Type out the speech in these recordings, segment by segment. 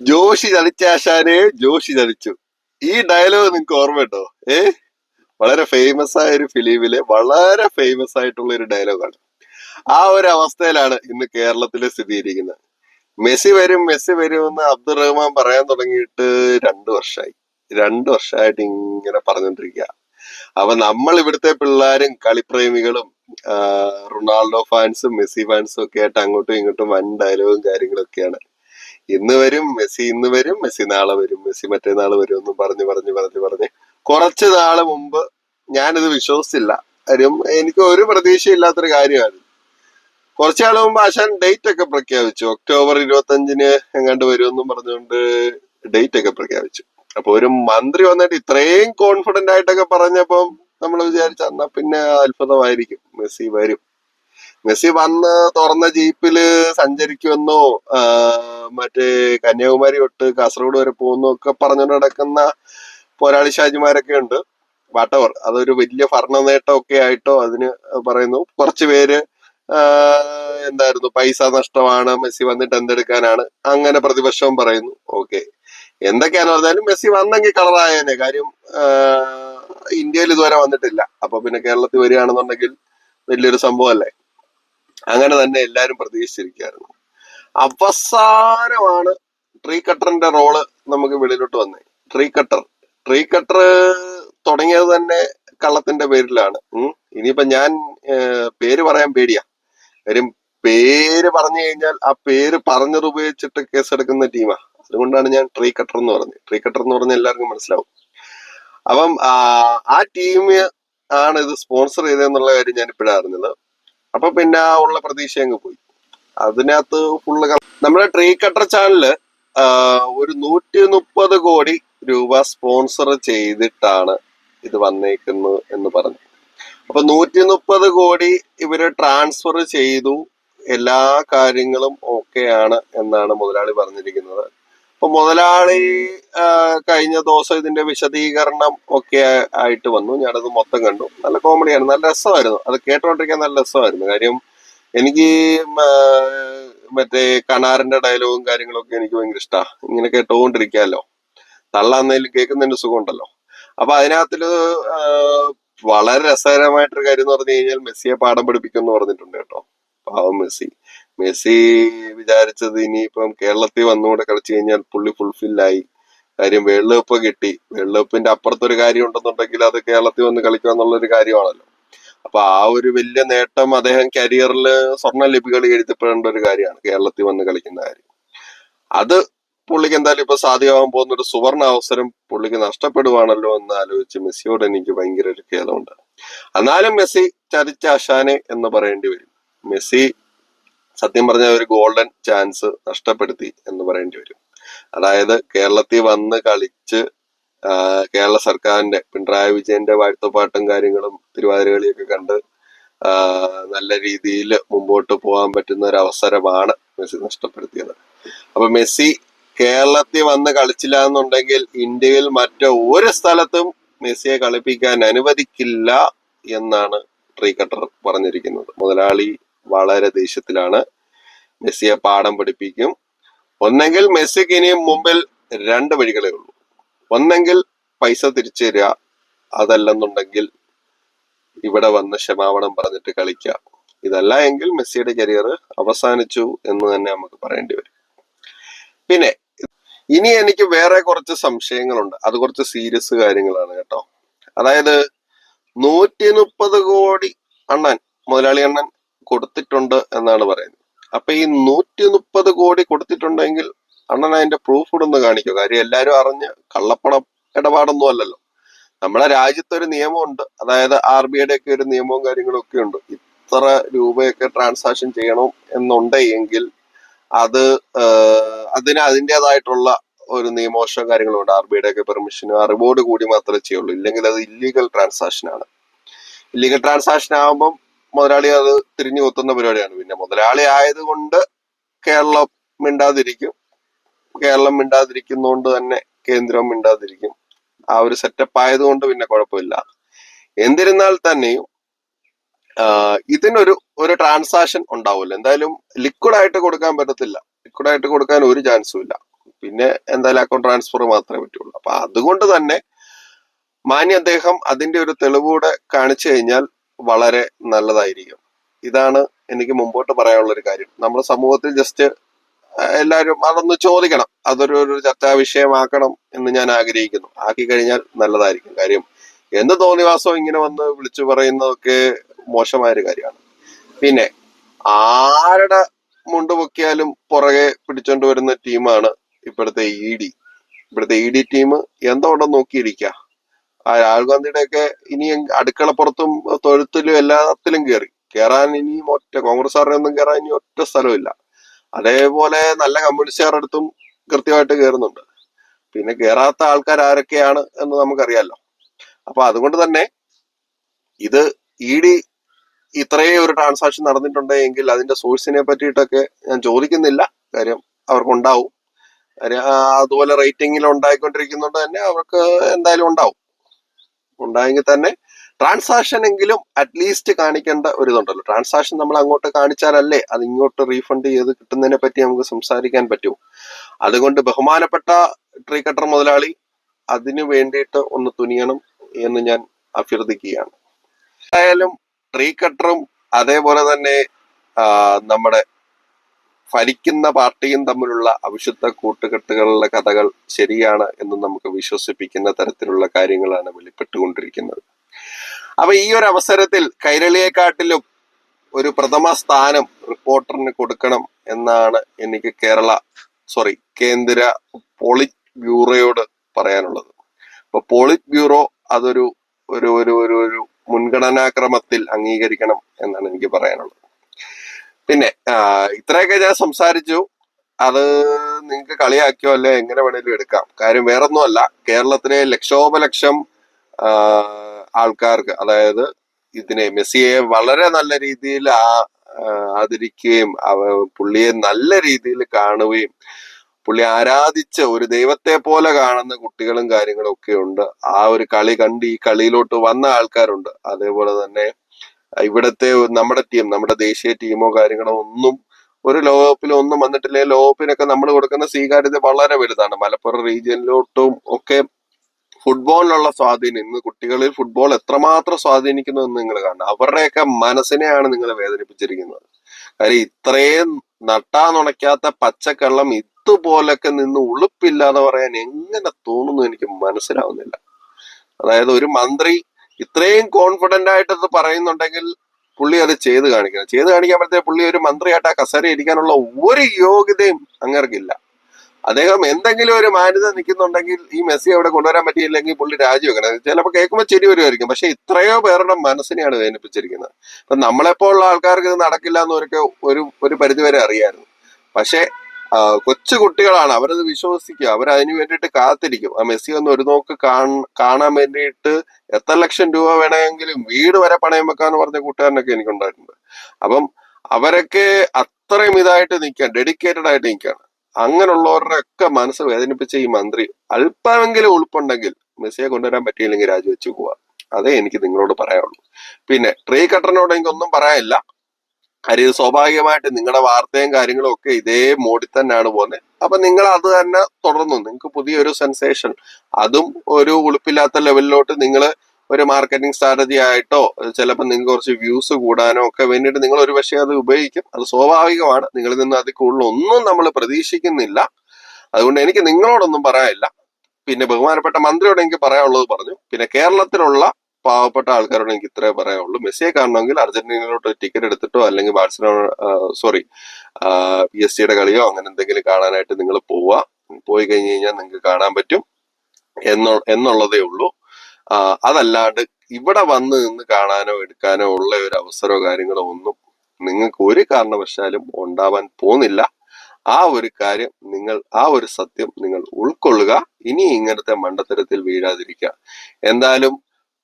ജോഷി ചതിച്ചാശാനെ ജോഷി ചതിച്ചു ഈ ഡയലോഗ് നിങ്ങൾക്ക് ഓർമ്മയുണ്ടോ ഏ? വളരെ ഫേമസ് ആയ ഒരു ഫിലിമിലെ വളരെ ഫേമസ് ആയിട്ടുള്ള ഒരു ഡയലോഗാണ് ആ ഒരു അവസ്ഥയിലാണ് ഇന്ന് കേരളത്തിലെ സ്ഥിതിയിരിക്കുന്നത് മെസ്സി വരും മെസ്സി വരും എന്ന് അബ്ദുൾ റഹ്മാൻ പറയാൻ തുടങ്ങിയിട്ട് രണ്ടു വർഷമായി രണ്ടു വർഷമായിട്ട് ഇങ്ങനെ പറഞ്ഞുകൊണ്ടിരിക്കുക. അപ്പൊ നമ്മൾ ഇവിടുത്തെ പിള്ളേരും കളിപ്രേമികളും റൊണാൾഡോ ഫാൻസും മെസ്സി ഫാൻസും ഒക്കെ ആയിട്ട് അങ്ങോട്ടും ഇങ്ങോട്ടും വൻ ഡയലോഗും കാര്യങ്ങളൊക്കെയാണ്. ഇന്ന് വരും മെസ്സി ഇന്ന് വരും മെസ്സി നാളെ വരും മെസ്സി മറ്റന്നാൾ വരും എന്നും പറഞ്ഞു പറഞ്ഞു പറഞ്ഞു പറഞ്ഞ് കുറച്ച് നാൾ മുമ്പ് ഞാനിത് വിശ്വസിച്ചില്ല. കാര്യം എനിക്ക് ഒരു പ്രതീക്ഷയില്ലാത്തൊരു കാര്യമാണ് കുറച്ചു നാൾ മുമ്പ് ആശാൻ ഡേറ്റ് ഒക്കെ പ്രഖ്യാപിച്ചു. ഒക്ടോബർ ഇരുപത്തി അഞ്ചിന് എങ്ങാണ്ട് വരുമെന്നും പറഞ്ഞുകൊണ്ട് ഡേറ്റ് ഒക്കെ പ്രഖ്യാപിച്ചു. അപ്പൊ ഒരു മന്ത്രി വന്നിട്ട് ഇത്രയും കോൺഫിഡന്റ് ആയിട്ടൊക്കെ പറഞ്ഞപ്പം നമ്മൾ വിചാരിച്ച എന്നാ പിന്നെ അത്ഭുതമായിരിക്കും. മെസ്സി വരും. മെസ്സി വന്ന് തുറന്ന ജീപ്പിൽ സഞ്ചരിക്കുമെന്നോ മറ്റേ കന്യാകുമാരി തൊട്ട് കാസർഗോഡ് വരെ പോകുന്നോ ഒക്കെ പറഞ്ഞുകൊണ്ട് നടക്കുന്ന പോരാളി ഷാജിമാരൊക്കെ ഉണ്ട്. വാട്ടവർ അതൊരു വലിയ ഭരണ നേട്ടമൊക്കെ ആയിട്ടോ അതിന് പറയുന്നു. കുറച്ച് പേര് എന്തായിരുന്നു പൈസ നഷ്ടമാണ് മെസ്സി വന്നിട്ട് എന്തെടുക്കാനാണ് അങ്ങനെ പ്രതിപക്ഷവും പറയുന്നു. ഓക്കെ എന്തൊക്കെയാന്ന് പറഞ്ഞാലും മെസ്സി വന്നെങ്കിൽ കളറായേനെ. കാര്യം ഇന്ത്യയിൽ ഇതുവരെ വന്നിട്ടില്ല. അപ്പൊ പിന്നെ കേരളത്തിൽ വരികയാണെന്നുണ്ടെങ്കിൽ വലിയൊരു സംഭവമല്ലേ? അങ്ങനെ തന്നെ എല്ലാവരും പ്രതീക്ഷിച്ചിരിക്കുകയായിരുന്നു. അവസാനമാണ് ട്രീ കട്ടറിന്റെ റോൾ നമുക്ക് വെളിയിലോട്ട് വന്നേ. ട്രീ കട്ടർ ട്രീ കട്ടർ തുടങ്ങിയത് തന്നെ കള്ളത്തിന്റെ പേരിലാണ്. ഇനിയിപ്പൊ ഞാൻ പേര് പറയാൻ പേടിയാ. കാര്യം പേര് പറഞ്ഞു കഴിഞ്ഞാൽ ആ പേര് പറഞ്ഞത് ഉപയോഗിച്ചിട്ട് കേസെടുക്കുന്ന ടീമാ. അതുകൊണ്ടാണ് ഞാൻ ട്രീ കട്ടർ എന്ന് പറഞ്ഞത്. ട്രീ കട്ടർ എന്ന് പറഞ്ഞാൽ എല്ലാവർക്കും മനസ്സിലാവും. അപ്പം ആ ടീം ആണ് ഇത് സ്പോൺസർ ചെയ്തതെന്നുള്ള കാര്യം ഞാൻ ഇപ്പോഴാണ് അറിഞ്ഞത്. അപ്പൊ പിന്നെ ഉള്ള പ്രതീക്ഷ അങ്ങ് പോയി. അതിനകത്ത് ഫുള്ള് നമ്മുടെ ട്രീ കട്ടർ ചാനൽ ഒരു നൂറ്റി മുപ്പത് കോടി രൂപ സ്പോൺസർ ചെയ്തിട്ടാണ് ഇത് വന്നേക്കുന്നത് എന്ന് പറഞ്ഞു. അപ്പൊ നൂറ്റി മുപ്പത് കോടി ഇവർ ട്രാൻസ്ഫർ ചെയ്തു. എല്ലാ കാര്യങ്ങളും ഓക്കെയാണ് എന്നാണ് മുതലാളി പറഞ്ഞിരിക്കുന്നത്. അപ്പൊ മുതലാളി കഴിഞ്ഞ ദിവസം ഇതിന്റെ വിശദീകരണം ഒക്കെ ആയിട്ട് വന്നു. ഞാനത് മൊത്തം കണ്ടു. നല്ല കോമഡിയാണ് നല്ല രസമായിരുന്നു. അത് കേട്ടോണ്ടിരിക്കാൻ നല്ല രസമായിരുന്നു. കാര്യം എനിക്ക് മറ്റേ കണാറിന്റെ ഡയലോഗും കാര്യങ്ങളൊക്കെ എനിക്ക് ഭയങ്കര ഇഷ്ടമാണ് ഇങ്ങനെ കേട്ടോണ്ടിരിക്കാമല്ലോ തള്ളാന്നേലും കേൾക്കുന്നതിന്റെ സുഖമുണ്ടല്ലോ. അപ്പൊ അതിനകത്തിൽ വളരെ രസകരമായിട്ടൊരു കാര്യം എന്ന് പറഞ്ഞു കഴിഞ്ഞാൽ മെസ്സിയെ പാഠം പഠിപ്പിക്കും എന്ന് പറഞ്ഞിട്ടുണ്ട് കേട്ടോ. പാവം മെസ്സി. മെസ്സി വിചാരിച്ചത് ഇനിയിപ്പം കേരളത്തിൽ വന്നുകൂടെ കളിച്ചു കഴിഞ്ഞാൽ പുള്ളി ഫുൾഫില്ലായി കാര്യം വേൾഡ് കപ്പ് കിട്ടി. വേൾഡ് കപ്പിന്റെ അപ്പുറത്തൊരു കാര്യം ഉണ്ടെന്നുണ്ടെങ്കിൽ അത് കേരളത്തിൽ വന്ന് കളിക്കുക എന്നുള്ളൊരു കാര്യമാണല്ലോ. അപ്പൊ ആ ഒരു വലിയ നേട്ടം അദ്ദേഹം കരിയറിൽ സ്വർണ ലിപികൾ എഴുതപ്പെടേണ്ട ഒരു കാര്യമാണ് കേരളത്തിൽ വന്ന് കളിക്കുന്ന കാര്യം. അത് പുള്ളിക്ക് എന്തായാലും ഇപ്പൊ സാധ്യമാകാൻ പോകുന്ന ഒരു സുവർണ അവസരം പുള്ളിക്ക് നഷ്ടപ്പെടുവാണല്ലോ എന്ന് ആലോചിച്ച് മെസ്സിയോട് എനിക്ക് ഭയങ്കര ഒരു ഖേദമുണ്ട്. എന്നാലും മെസ്സി ചരിച്ച അശാനെ എന്ന് പറയേണ്ടി വരും. മെസ്സി സത്യം പറഞ്ഞ ഒരു ഗോൾഡൻ ചാൻസ് നഷ്ടപ്പെടുത്തി എന്ന് പറയേണ്ടി വരും. അതായത് കേരളത്തിൽ വന്ന് കളിച്ച് കേരള സർക്കാരിന്റെ പിണറായി വിജയന്റെ വാഴ്ത്തപ്പാട്ടും കാര്യങ്ങളും തിരുവാതിരകളിയൊക്കെ കണ്ട് നല്ല രീതിയിൽ മുമ്പോട്ട് പോകാൻ പറ്റുന്ന ഒരു അവസരമാണ് മെസ്സി നഷ്ടപ്പെടുത്തിയത്. അപ്പൊ മെസ്സി കേരളത്തിൽ വന്ന് കളിച്ചില്ല എന്നുണ്ടെങ്കിൽ ഇന്ത്യയിൽ മറ്റു ഒരു സ്ഥലത്തും മെസ്സിയെ കളിപ്പിക്കാൻ അനുവദിക്കില്ല എന്നാണ് ട്രീ കട്ടർ പറഞ്ഞിരിക്കുന്നത്. മുതലാളി വളരെ ദേഷ്യത്തിലാണ്. മെസ്സിയെ പാഠം പഠിപ്പിക്കും. ഒന്നെങ്കിൽ മെസ്സിക്ക് ഇനിയും മുമ്പിൽ രണ്ട് വഴികളേ ഉള്ളൂ. ഒന്നെങ്കിൽ പൈസ തിരിച്ചു തരിക അതല്ലെന്നുണ്ടെങ്കിൽ ഇവിടെ വന്ന് ക്ഷമാപണം പറഞ്ഞിട്ട് കളിക്കുക ഇതല്ല എങ്കിൽ മെസ്സിയുടെ കരിയർ അവസാനിച്ചു എന്ന് തന്നെ നമുക്ക് പറയേണ്ടി വരും. പിന്നെ ഇനി എനിക്ക് വേറെ കുറച്ച് സംശയങ്ങളുണ്ട്. അത് കുറച്ച് സീരിയസ് കാര്യങ്ങളാണ് കേട്ടോ. അതായത് നൂറ്റി മുപ്പത് കോടി അണ്ണൻ മുതലാളി അണ്ണൻ എന്നാണ് പറയുന്നത്. അപ്പൊ ഈ നൂറ്റി മുപ്പത് കോടി കൊടുത്തിട്ടുണ്ടെങ്കിൽ അണ്ണൻ അതിന്റെ പ്രൂഫ് ഇടൊന്ന് കാണിക്കും. കാര്യം എല്ലാരും അറിഞ്ഞ് കള്ളപ്പണം ഇടപാടൊന്നും അല്ലല്ലോ. നമ്മുടെ രാജ്യത്ത് ഒരു നിയമമുണ്ട്. അതായത് ആർ ബി ഐയുടെ ഒക്കെ ഒരു നിയമവും കാര്യങ്ങളും ഒക്കെ ഉണ്ട്. ഇത്ര രൂപയൊക്കെ ട്രാൻസാക്ഷൻ ചെയ്യണം എന്നുണ്ടെങ്കിൽ അത് അതിന് അതിന്റെതായിട്ടുള്ള ഒരു നിയമോഷം കാര്യങ്ങളും ഉണ്ട്. ആർ ബി ഐയുടെ ഒക്കെ പെർമിഷനും അറിവോട് കൂടി മാത്രമേ ചെയ്യുള്ളൂ. ഇല്ലെങ്കിൽ അത് ഇല്ലീഗൽ ട്രാൻസാക്ഷൻ ആണ്. ഇല്ലീഗൽ ട്രാൻസാക്ഷൻ ആകുമ്പം മുതലാളി അത് തിരിഞ്ഞു കൊത്തുന്ന പരിപാടിയാണ്. പിന്നെ മുതലാളി ആയതുകൊണ്ട് കേരളം മിണ്ടാതിരിക്കും. കേരളം മിണ്ടാതിരിക്കുന്നതുകൊണ്ട് തന്നെ കേന്ദ്രം മിണ്ടാതിരിക്കും. ആ ഒരു സെറ്റപ്പ് ആയതുകൊണ്ട് പിന്നെ കുഴപ്പമില്ല. എന്നിരുന്നാൽ തന്നെയും ഇതിനൊരു ഒരു ട്രാൻസാക്ഷൻ ഉണ്ടാവില്ല എന്തായാലും ലിക്വിഡ് ആയിട്ട് കൊടുക്കാൻ പറ്റത്തില്ല. ലിക്വിഡ് ആയിട്ട് കൊടുക്കാൻ ഒരു ചാൻസും ഇല്ല. പിന്നെ എന്തായാലും അക്കൗണ്ട് ട്രാൻസ്ഫർ മാത്രമേ പറ്റുള്ളൂ. അപ്പൊ അതുകൊണ്ട് തന്നെ മാന്യ അദ്ദേഹം അതിന്റെ ഒരു തെളിവൂടെ കാണിച്ചു കഴിഞ്ഞാൽ വളരെ നല്ലതായിരിക്കും. ഇതാണ് എനിക്ക് മുമ്പോട്ട് പറയാനുള്ള ഒരു കാര്യം. നമ്മുടെ സമൂഹത്തിൽ ജസ്റ്റ് എല്ലാവരും അതൊന്ന് ചോദിക്കണം. അതൊരു ഒരു ചർച്ചാ വിഷയമാക്കണം എന്ന് ഞാൻ ആഗ്രഹിക്കുന്നു. ആക്കി കഴിഞ്ഞാൽ നല്ലതായിരിക്കും കാര്യം. എന്ത് തോന്നിവാസം ഇങ്ങനെ വന്ന് വിളിച്ചു പറയുന്നതൊക്കെ മോശമായൊരു കാര്യമാണ്. പിന്നെ ആരുടെ മുണ്ട് പൊക്കിയാലും പുറകെ പിടിച്ചോണ്ട് വരുന്ന ടീമാണ് ഇപ്പോഴത്തെ ഇ ഡി. ഇവിടുത്തെ ഇ ഡി ടീം എന്തോടെ നോക്കിയിരിക്കുക ആ രാഹുൽ ഗാന്ധിയുടെ ഒക്കെ ഇനി അടുക്കളപ്പുറത്തും തൊഴുത്തിലും എല്ലാത്തിലും കയറി കയറാൻ ഇനിയും ഒറ്റ കോൺഗ്രസ്സുകാരുടെ ഒന്നും കയറാൻ ഇനി ഒറ്റ സ്ഥലമില്ല അതേപോലെ നല്ല കമ്മ്യൂണിസ്റ്റുകാരുടെ അടുത്തും കൃത്യമായിട്ട് കയറുന്നുണ്ട് പിന്നെ കയറാത്ത ആൾക്കാർ ആരൊക്കെയാണ് എന്ന് നമുക്കറിയാലോ. അപ്പൊ അതുകൊണ്ട് തന്നെ ഇത് ഇ ഡി ഇത്രയും ഒരു ട്രാൻസാക്ഷൻ നടന്നിട്ടുണ്ടെങ്കിൽ അതിന്റെ സോഴ്സിനെ പറ്റിയിട്ടൊക്കെ ഞാൻ ചോദിക്കുന്നില്ല. കാര്യം അവർക്കുണ്ടാവും. അതുപോലെ റേറ്റിംഗിൽ ഉണ്ടായിക്കൊണ്ടിരിക്കുന്നുണ്ട് തന്നെ അവർക്ക് എന്തായാലും ഉണ്ടാവും. ഉണ്ടായെങ്കിൽ തന്നെ ട്രാൻസാക്ഷൻ എങ്കിലും അറ്റ്ലീസ്റ്റ് കാണിക്കേണ്ട ഒരു ഇതുണ്ടല്ലോ ട്രാൻസാക്ഷൻ നമ്മൾ അങ്ങോട്ട് കാണിച്ചാലല്ലേ അത് ഇങ്ങോട്ട് റീഫണ്ട് ചെയ്ത് കിട്ടുന്നതിനെ പറ്റി നമുക്ക് സംസാരിക്കാൻ പറ്റൂ. അതുകൊണ്ട് ബഹുമാനപ്പെട്ട ട്രീ കട്ടർ മുതലാളി അതിനു വേണ്ടിയിട്ട് ഒന്ന് തുനിയണം എന്ന് ഞാൻ അഭ്യർത്ഥിക്കുകയാണ്. എന്തായാലും ട്രീ കട്ടറും അതേപോലെ തന്നെ നമ്മുടെ ഭരിക്കുന്ന പാർട്ടിയും തമ്മിലുള്ള അവിശുദ്ധ കൂട്ടുകെട്ടുകളുടെ കഥകൾ ശരിയാണ് എന്ന് നമുക്ക് വിശ്വസിപ്പിക്കുന്ന തരത്തിലുള്ള കാര്യങ്ങളാണ് വെളിപ്പെട്ടുകൊണ്ടിരിക്കുന്നത്. അപ്പൊ ഈ ഒരു അവസരത്തിൽ കൈരളിയെക്കാട്ടിലും ഒരു പ്രഥമ സ്ഥാനം റിപ്പോർട്ടറിന് കൊടുക്കണം എന്നാണ് എനിക്ക് കേരള സോറി കേന്ദ്ര പോളിറ്റ് ബ്യൂറോയോട് പറയാനുള്ളത്. അപ്പൊ പോളിറ്റ് ബ്യൂറോ അതൊരു ഒരു ഒരു ഒരു ഒരു മുൻഗണനാക്രമത്തിൽ അംഗീകരിക്കണം എന്നാണ് എനിക്ക് പറയാനുള്ളത്. പിന്നെ ഇത്രയൊക്കെ ഞാൻ സംസാരിച്ചു. അത് നിങ്ങൾക്ക് കളിയാക്കിയോ അല്ലെ എങ്ങനെ വേണേലും എടുക്കാം. കാര്യം വേറൊന്നുമല്ല കേരളത്തിലെ ലക്ഷോപലക്ഷം ആൾക്കാർക്ക് അതായത് ഇതിനെ മെസ്സിയെ വളരെ നല്ല രീതിയിൽ ആ ആദരിക്കുകയും പുള്ളിയെ നല്ല രീതിയിൽ കാണുകയും പുള്ളി ആരാധിച്ച ഒരു ദൈവത്തെ പോലെ കാണുന്ന കുട്ടികളും കാര്യങ്ങളും ഒക്കെ ഉണ്ട്. ആ ഒരു കളി കണ്ട് ഈ കളിയിലോട്ട് വന്ന ആൾക്കാരുണ്ട്. അതേപോലെ തന്നെ ഇവിടത്തെ നമ്മുടെ ടീം നമ്മുടെ ദേശീയ ടീമോ കാര്യങ്ങളോ ഒന്നും ഒരു ലോകകപ്പിലും ഒന്നും വന്നിട്ടില്ലേ. ലോകകപ്പിനൊക്കെ നമ്മൾ കൊടുക്കുന്ന സ്വീകാര്യത വളരെ വലുതാണ്. മലപ്പുറം റീജിയനിലോട്ടും ഒക്കെ ഫുട്ബോളിനുള്ള സ്വാധീനം ഇന്ന് കുട്ടികളിൽ ഫുട്ബോൾ എത്രമാത്രം സ്വാധീനിക്കുന്നു എന്ന് നിങ്ങൾ കാണണം. അവരുടെയൊക്കെ മനസ്സിനെയാണ് നിങ്ങൾ വേദനിപ്പിച്ചിരിക്കുന്നത്. കാര്യം ഇത്രയും നട്ടാനുണയ്ക്കാത്ത പച്ചക്കള്ളം ഇതുപോലൊക്കെ നിന്ന് ഉളുപ്പില്ലാതെ പറയാൻ എങ്ങനെ തോന്നുന്നു എനിക്ക് മനസ്സിലാവുന്നില്ല. അതായത് ഒരു മന്ത്രി ഇത്രയും കോൺഫിഡന്റ് ആയിട്ട് പറയുന്നുണ്ടെങ്കിൽ പുള്ളി അത് ചെയ്ത് കാണിക്കണം. ചെയ്ത് കാണിക്കാൻ പറ്റേ പുള്ളി ഒരു മന്ത്രിയായിട്ട് ആ കസേര ഇരിക്കാനുള്ള ഒരു യോഗ്യതയും അങ്ങർക്കില്ല. അദ്ദേഹം എന്തെങ്കിലും ഒരു മാന്യത നിൽക്കുന്നുണ്ടെങ്കിൽ ഈ മെസ്സി അവിടെ കൊണ്ടുവരാൻ പറ്റിയില്ലെങ്കിൽ പുള്ളി രാജിവെക്കണം. ചിലപ്പോൾ കേൾക്കുമ്പോൾ ചെടി വരുമായിരിക്കും. പക്ഷെ ഇത്രയോ പേരുടെ മനസ്സിനെയാണ് വേദനിപ്പിച്ചിരിക്കുന്നത്. ഇപ്പൊ നമ്മളെപ്പോലുള്ള ആൾക്കാർക്ക് ഇത് നടക്കില്ല എന്നൊക്കെ ഒരു ഒരു പരിധിവരെ അറിയായിരുന്നു. പക്ഷെ കൊച്ചു കുട്ടികളാണ്. അവരത് വിശ്വസിക്കുക. അവർ അതിനു വേണ്ടിയിട്ട് കാത്തിരിക്കും. ആ മെസ്സി ഒന്ന് ഒരു നോക്ക് കാണാൻ വേണ്ടിയിട്ട് എത്ര ലക്ഷം രൂപ വേണമെങ്കിലും വീട് വരെ പണയം വെക്കാന്ന് പറഞ്ഞ കൂട്ടുകാരനൊക്കെ എനിക്കുണ്ടായിട്ടുണ്ട്. അപ്പം അവരൊക്കെ അത്രയും ഇതായിട്ട് നിൽക്കാൻ ഡെഡിക്കേറ്റഡ് ആയിട്ട് നിൽക്കുകയാണ്. അങ്ങനെയുള്ളവരുടെ ഒക്കെ മനസ്സ് വേദനിപ്പിച്ച ഈ മന്ത്രി അല്പമെങ്കിലും ഉൾപ്പുണ്ടെങ്കിൽ മെസ്സിയെ കൊണ്ടുവരാൻ പറ്റിയില്ലെങ്കിൽ രാജിവെച്ചു പോവാ. അതേ എനിക്ക് നിങ്ങളോട് പറയാനുള്ളൂ. പിന്നെ ട്രീ കട്ടറിനോട് എനിക്കൊന്നും പറയാനില്ല. കാര്യം സ്വാഭാവികമായിട്ട് നിങ്ങളുടെ വാർത്തയും കാര്യങ്ങളും ഒക്കെ ഇതേ മോഡിൽ തന്നെയാണ് പോകുന്നത് അപ്പൊ നിങ്ങൾ അത് തന്നെ തുടർന്നു. നിങ്ങൾക്ക് പുതിയൊരു സെൻസേഷൻ അതും ഒരു ഉളുപ്പില്ലാത്ത ലെവലിലോട്ട് നിങ്ങൾ ഒരു മാർക്കറ്റിംഗ് സ്ട്രാറ്റജി ആയിട്ടോ ചിലപ്പോൾ നിങ്ങൾക്ക് കുറച്ച് വ്യൂസ് കൂടാനോ ഒക്കെ വേണ്ടിയിട്ട് നിങ്ങൾ ഒരു പക്ഷേ അത് ഉപയോഗിക്കും. അത് സ്വാഭാവികമാണ്. നിങ്ങളിൽ നിന്ന് അതിൽ കൂടുതൽ ഒന്നും നമ്മൾ പ്രതീക്ഷിക്കുന്നില്ല. അതുകൊണ്ട് എനിക്ക് നിങ്ങളോടൊന്നും പറയാനില്ല. പിന്നെ ബഹുമാനപ്പെട്ട മന്ത്രിയോട് എനിക്ക് പറയാനുള്ളത് പറഞ്ഞു. പിന്നെ കേരളത്തിലുള്ള പാവപ്പെട്ട ആൾക്കാരോട് എനിക്ക് ഇത്രേ പറയാനുള്ളൂ. മെസ്സിയെ കാണണമെങ്കിൽ അർജന്റീനയിലോട്ട് ടിക്കറ്റ് എടുത്തിട്ടോ അല്ലെങ്കിൽ ബാഴ്സലോണ സോറി പി എസ് സിയുടെ കളിയോ അങ്ങനെ എന്തെങ്കിലും കാണാനായിട്ട് നിങ്ങൾ പോവുക. പോയി കഴിഞ്ഞ് കഴിഞ്ഞാൽ നിങ്ങൾക്ക് കാണാൻ പറ്റും എന്നോ എന്നുള്ളതേ ഉള്ളൂ. അതല്ലാണ്ട് ഇവിടെ വന്ന് നിന്ന് കാണാനോ എടുക്കാനോ ഉള്ള ഒരു അവസരമോ കാര്യങ്ങളോ ഒന്നും നിങ്ങൾക്ക് ഒരു കാരണവശാലും ഉണ്ടാവാൻ പോകുന്നില്ല. ആ ഒരു കാര്യം നിങ്ങൾ ആ ഒരു സത്യം നിങ്ങൾ ഉൾക്കൊള്ളുക. ഇനി ഇങ്ങനത്തെ മണ്ടത്തരത്തിൽ വീഴാതിരിക്കുക. എന്തായാലും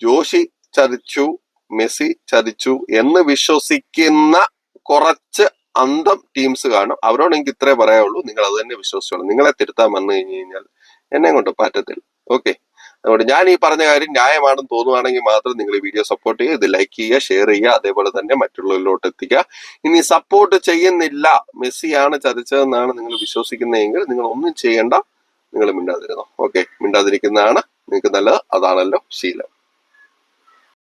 ജോഷി ചതിച്ചു മെസ്സി ചതിച്ചു എന്ന് വിശ്വസിക്കുന്ന കുറച്ച് അന്തം ടീംസ് കാണും. അവരോട് എനിക്ക് ഇത്രേ പറയാനുള്ളൂ. നിങ്ങൾ അത് തന്നെ വിശ്വസിച്ചോളൂ. നിങ്ങളെ തിരുത്താൻ വന്നു കഴിഞ്ഞു കഴിഞ്ഞാൽ എന്നെ കൊണ്ട് പറ്റത്തില്ല. ഓക്കെ അതുകൊണ്ട് ഞാൻ ഈ പറഞ്ഞ കാര്യം ന്യായമാണെന്ന് തോന്നുവാണെങ്കിൽ മാത്രം നിങ്ങൾ ഈ വീഡിയോ സപ്പോർട്ട് ചെയ്യുക. ഇത് ലൈക്ക് ചെയ്യുക ഷെയർ ചെയ്യുക. അതേപോലെ തന്നെ മറ്റുള്ളവരിലോട്ട് എത്തിക്കുക. ഇനി സപ്പോർട്ട് ചെയ്യുന്നില്ല. മെസ്സിയാണ് ചതിച്ചതെന്നാണ് നിങ്ങൾ വിശ്വസിക്കുന്നതെങ്കിൽ നിങ്ങൾ ഒന്നും ചെയ്യേണ്ട. നിങ്ങൾ മിണ്ടാതിരുന്നോ. ഓക്കെ മിണ്ടാതിരിക്കുന്നതാണ് നിങ്ങൾക്ക് നല്ലത്. അതാണല്ലോ ശീലം.